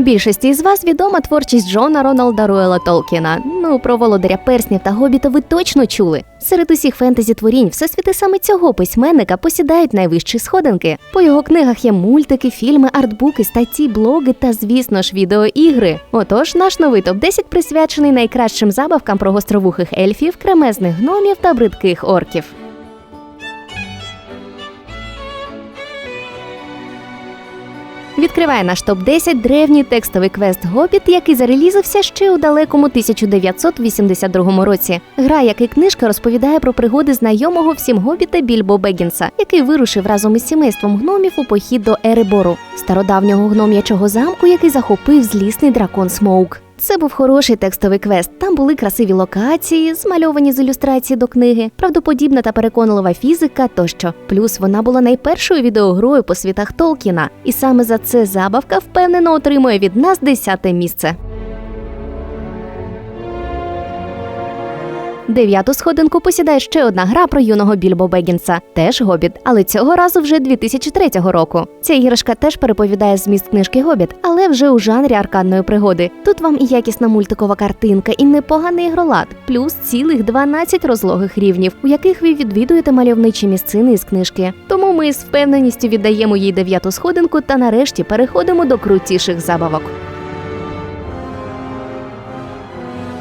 Більшості із вас відома творчість Джона Роналда Руела Толкіна. Ну, про володаря перснів та гобіта ви точно чули. Серед усіх фентезі творінь всесвіти саме цього письменника посідають найвищі сходинки. По його книгах є мультики, фільми, артбуки, статті, блоги та, звісно ж, відеоігри. Отож, наш новий топ 10 присвячений найкращим забавкам про гостровухих ельфів, кремезних гномів та бридких орків. Відкриває наш топ 10 древній текстовий квест Гобіт, який зарелізився ще у далекому 1982 році. Гра, як і книжка, розповідає про пригоди знайомого всім гобіта Більбо Бегінса, який вирушив разом із сімейством гномів у похід до Еребору, стародавнього гном'ячого замку, який захопив злісний дракон Смоук. Це був хороший текстовий квест. Там були красиві локації, змальовані з ілюстрації до книги, правдоподібна та переконлива фізика тощо. Плюс вона була найпершою відеогрою по світах Толкіна, і саме за це забавка впевнено отримує від нас десяте місце. Дев'яту сходинку посідає ще одна гра про юного Більбо Бегінса, теж Гобіт, але цього разу вже 2003 року. Ця іграшка теж переповідає зміст книжки Гобіт, але вже у жанрі аркадної пригоди. Тут вам і якісна мультикова картинка, і непоганий ігролад, плюс цілих 12 розлогих рівнів, у яких ви відвідуєте мальовничі місцини із книжки. Тому ми з впевненістю віддаємо їй дев'яту сходинку та нарешті переходимо до крутіших забавок.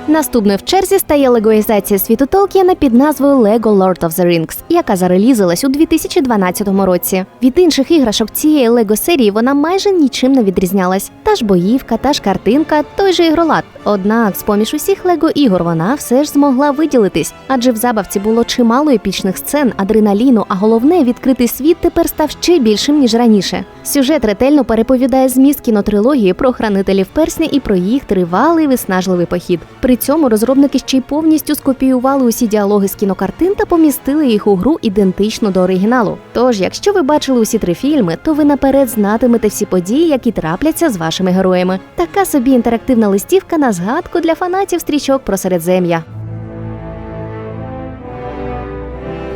Наступною в черзі стає легоїзація світу Толкіна під назвою Lego Lord of the Rings, яка зарелізилась у 2012 році. Від інших іграшок цієї лего серії вона майже нічим не відрізнялась. Та ж боївка, та ж картинка, той же ігролад. Однак, з поміж усіх лего ігор вона все ж змогла виділитись, адже в забавці було чимало епічних сцен, адреналіну, а головне, відкритий світ тепер став ще більшим ніж раніше. Сюжет ретельно переповідає зміст кінотрилогії про хранителів персня і про їх тривалий виснажливий похід. При цьому розробники ще й повністю скопіювали усі діалоги з кінокартин та помістили їх у гру ідентично до оригіналу. Тож, якщо ви бачили усі три фільми, то ви наперед знатимете всі події, які трапляться з вашими героями. Така собі інтерактивна листівка на згадку для фанатів стрічок про середзем'я.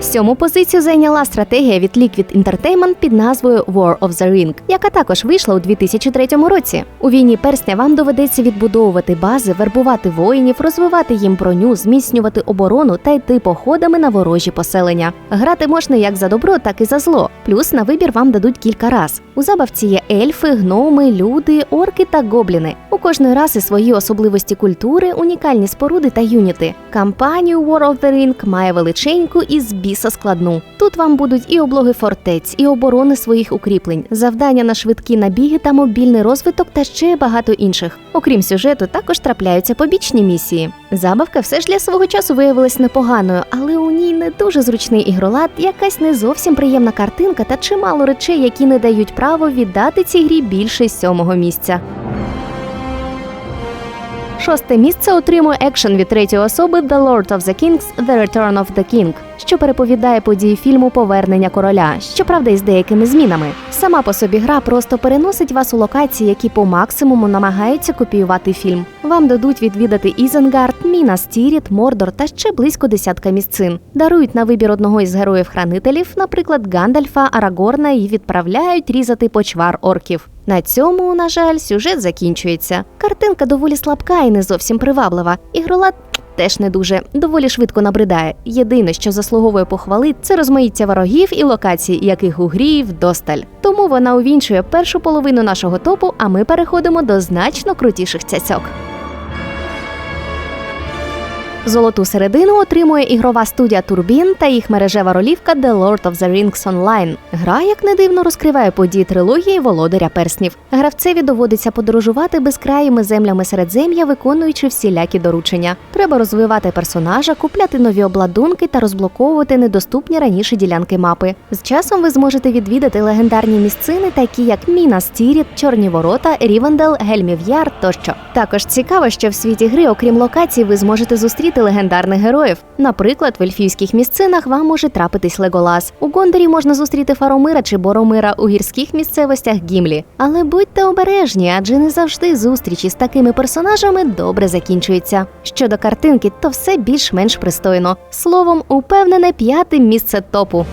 Сьому позицію зайняла стратегія від Liquid Entertainment під назвою War of the Ring, яка також вийшла у 2003 році. У війні персня вам доведеться відбудовувати бази, вербувати воїнів, розвивати їм броню, зміцнювати оборону та йти походами на ворожі поселення. Грати можна як за добро, так і за зло. Плюс на вибір вам дадуть кілька раз. У забавці є ельфи, гноми, люди, орки та гобліни. У кожної раси свої особливості культури, унікальні споруди та юніти. Кампанію War of the Ring має величеньку і з біса складну. Тут вам будуть і облоги фортець, і оборони своїх укріплень, завдання на швидкі набіги та мобільний розвиток та ще багато інших. Окрім сюжету, також трапляються побічні місії. Забавка все ж для свого часу виявилась непоганою, але у ній не дуже зручний ігролад, якась не зовсім приємна картинка та чимало речей, які не дають право віддати цій грі більше сьомого місця. Шосте місце отримує екшен від третьої особи The Lord of the Kings – The Return of the King, що переповідає події фільму Повернення короля, щоправда, із деякими змінами. Сама по собі гра просто переносить вас у локації, які по максимуму намагаються копіювати фільм. Вам дадуть відвідати Ізенгард, Міна Стіріт, Мордор та ще близько десятка місцин. Дарують на вибір одного із героїв-хранителів, наприклад, Гандальфа, Арагорна, і відправляють різати почвар орків. На цьому, на жаль, сюжет закінчується. Картинка доволі слабка і не зовсім приваблива. Ігролад теж не дуже доволі швидко набридає. Єдине, що заслуговує похвали, це розмаїття ворогів і локацій, яких у грі вдосталь. Тому вона увінчує першу половину нашого топу, а ми переходимо до значно крутіших цяцьок. Золоту середину отримує ігрова студія Турбін та їх мережева ролівка The Lord of the Rings Online. Гра, як не дивно, розкриває події трилогії Володаря перснів. Гравцеві доводиться подорожувати безкраїми землями середзем'я, виконуючи всілякі доручення. Треба розвивати персонажа, купляти нові обладунки та розблоковувати недоступні раніше ділянки мапи. З часом ви зможете відвідати легендарні місцини, такі як Міна Стіріт, Чорні Ворота, Рівендел, Гельмів Яр тощо. Також цікаво, що в світі гри, окрім локацій, ви зможете зустріти легендарних героїв. Наприклад, в ельфійських місцинах вам може трапитись Леголас. У Гондорі можна зустріти Фаромира чи Боромира у гірських місцевостях Гімлі. Але будьте обережні, адже не завжди зустрічі з такими персонажами добре закінчуються. Щодо картинки, то все більш-менш пристойно. Словом, упевнене п'яте місце топу.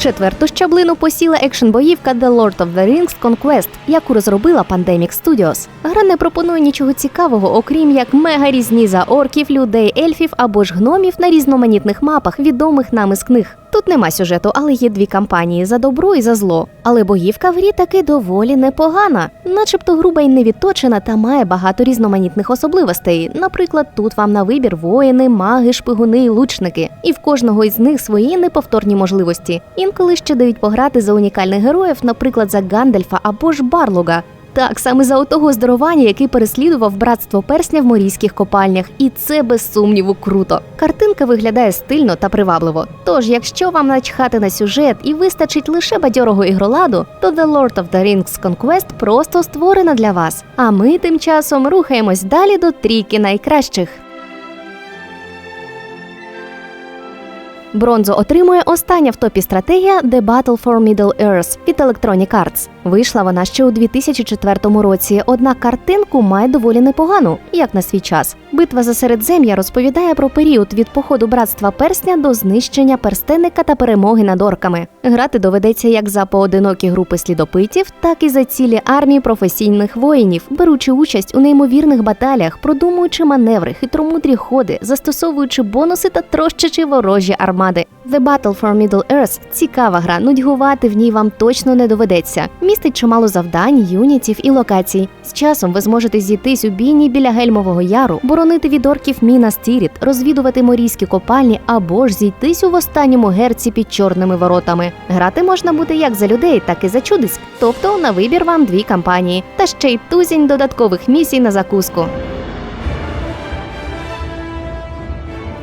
Четверту щаблину посіла екшн-боївка The Lord of the Rings Conquest, яку розробила Pandemic Studios. Гра не пропонує нічого цікавого, окрім як мега різні за орків, людей, ельфів або ж гномів на різноманітних мапах, відомих нам із книг. Тут нема сюжету, але є дві кампанії за добро і за зло. Але боївка в грі таки доволі непогана, начебто груба й невідточена та має багато різноманітних особливостей. Наприклад, тут вам на вибір воїни, маги, шпигуни і лучники, і в кожного із них свої неповторні можливості. Інколи ще дають пограти за унікальних героїв, наприклад, за Гандальфа або ж Барлога. Так, саме за отого здарування, який переслідував братство персня в морійських копальнях, і це без сумніву круто. Картинка виглядає стильно та привабливо. Тож, якщо вам начхати на сюжет і вистачить лише бадьорого ігроладу, то The Lord of the Rings Conquest просто створена для вас. А ми тим часом рухаємось далі до трійки найкращих. Бронзу отримує остання в топі стратегія The Battle for Middle Earth від Electronic Arts. Вийшла вона ще у 2004 році, однак картинку має доволі непогану, як на свій час. Битва за Середзем'я розповідає про період від походу братства персня до знищення перстенника та перемоги над орками. Грати доведеться як за поодинокі групи слідопитів, так і за цілі армії професійних воїнів, беручи участь у неймовірних баталіях, продумуючи маневри, хитромудрі ходи, застосовуючи бонуси та трощачи ворожі армади. The Battle for Middle Earth – цікава гра, нудьгувати в ній вам точно не доведеться. Містить чимало завдань, юнітів і локацій. З часом ви зможете зійтись у бійні біля Гельмового яру, боронити від орків Міна Стіріт, розвідувати морійські копальні або ж зійтись у останньому герці під чорними воротами. Грати можна буде як за людей, так і за чудиськ. Тобто на вибір вам дві кампанії, та ще й тузінь додаткових місій на закуску.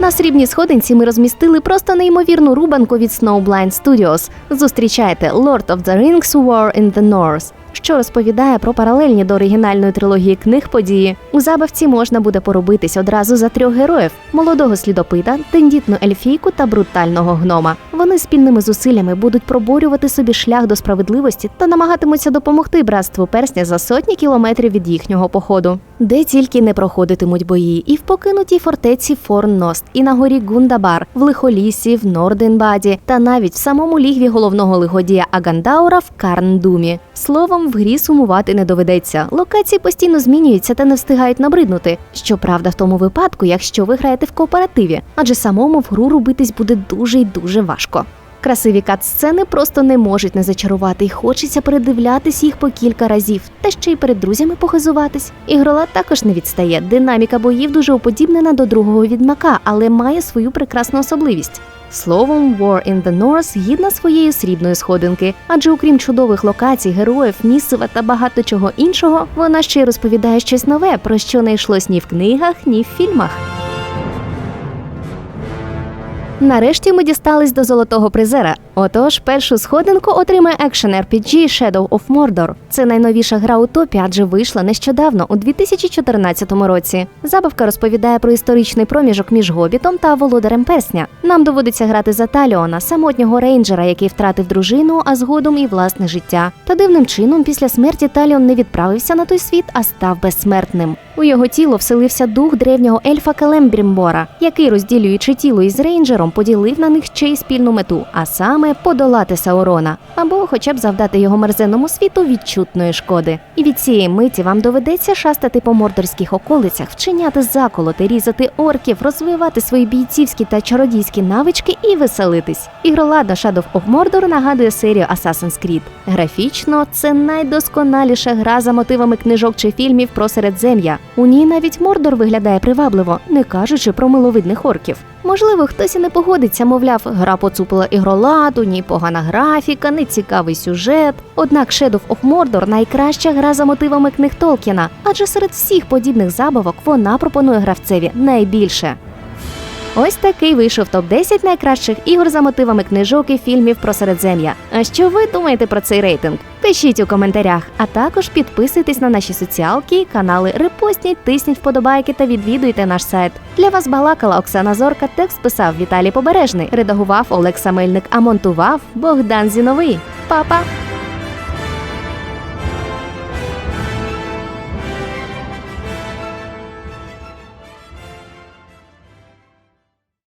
На срібній сходинці ми розмістили просто неймовірну рубанку від Snowblind Studios. Зустрічайте Lord of the Rings War in the North, що розповідає про паралельні до оригінальної трилогії книг події. У забавці можна буде поробитись одразу за трьох героїв: молодого слідопита, тендітну ельфійку та брутального гнома. Вони спільними зусиллями будуть проборювати собі шлях до справедливості та намагатимуться допомогти братству персня за сотні кілометрів від їхнього походу, де тільки не проходитимуть бої, і в покинутій фортеці Форн-Ност, і на горі Гундабар, в лихолісі, в Норденбаді, та навіть в самому лігві головного лиходія Агандаура в Карндумі. Словом, в грі сумувати не доведеться. Локації постійно змінюються та не встигають набриднути. Щоправда, в тому випадку, якщо ви граєте в кооперативі, адже самому в гру робитись буде дуже й дуже важко. Красиві кат-сцени просто не можуть не зачарувати, і хочеться передивлятись їх по кілька разів, та ще й перед друзями похизуватись. Ігролад також не відстає. Динаміка боїв дуже уподібнена до другого відьмака, але має свою прекрасну особливість. Словом, War in the North гідна своєї срібної сходинки, адже окрім чудових локацій, героїв, місцева та багато чого іншого, вона ще й розповідає щось нове, про що не йшлось ні в книгах, ні в фільмах. Нарешті ми дістались до золотого призера. Отож, першу сходинку отримає екшен RPG Shadow of Mordor. Це найновіша гра у топі, адже вийшла нещодавно у 2014 році. Забавка розповідає про історичний проміжок між гобітом та володарем персня. Нам доводиться грати за Таліона, самотнього рейнджера, який втратив дружину, а згодом і власне життя. Та дивним чином, після смерті Таліон не відправився на той світ, а став безсмертним. У його тіло вселився дух древнього ельфа Келембрімбора, який, розділюючи тіло із рейнджером, поділив на них ще й спільну мету, а саме подолати Саурона, або хоча б завдати його мерзенному світу відчутної шкоди. І від цієї миті вам доведеться шастати по мордорських околицях, вчиняти заколоти, різати орків, розвивати свої бійцівські та чародійські навички і веселитись. Ігролада Shadow of Mordor нагадує серію Assassin's Creed. Графічно це найдосконаліша гра за мотивами книжок чи фільмів про середзем'я. У ній навіть Мордор виглядає привабливо, не кажучи про миловидних орків. Можливо, хтось і не погодиться, мовляв, гра поцупила ігроладу, ні погана графіка, не цікавий сюжет. Однак Shadow of Mordor найкраща гра за мотивами книг Толкіна, адже серед всіх подібних забавок вона пропонує гравцеві найбільше. Ось такий вийшов топ-10 найкращих ігор за мотивами книжок і фільмів про середзем'я. А що ви думаєте про цей рейтинг? Пишіть у коментарях, а також підписуйтесь на наші соціалки, канали, репостніть, тисніть вподобайки та відвідуйте наш сайт. Для вас балакала Оксана Зорка. Текст писав Віталій Побережний, редагував Олег Самельник, а монтував Богдан Зіновий. Па-па!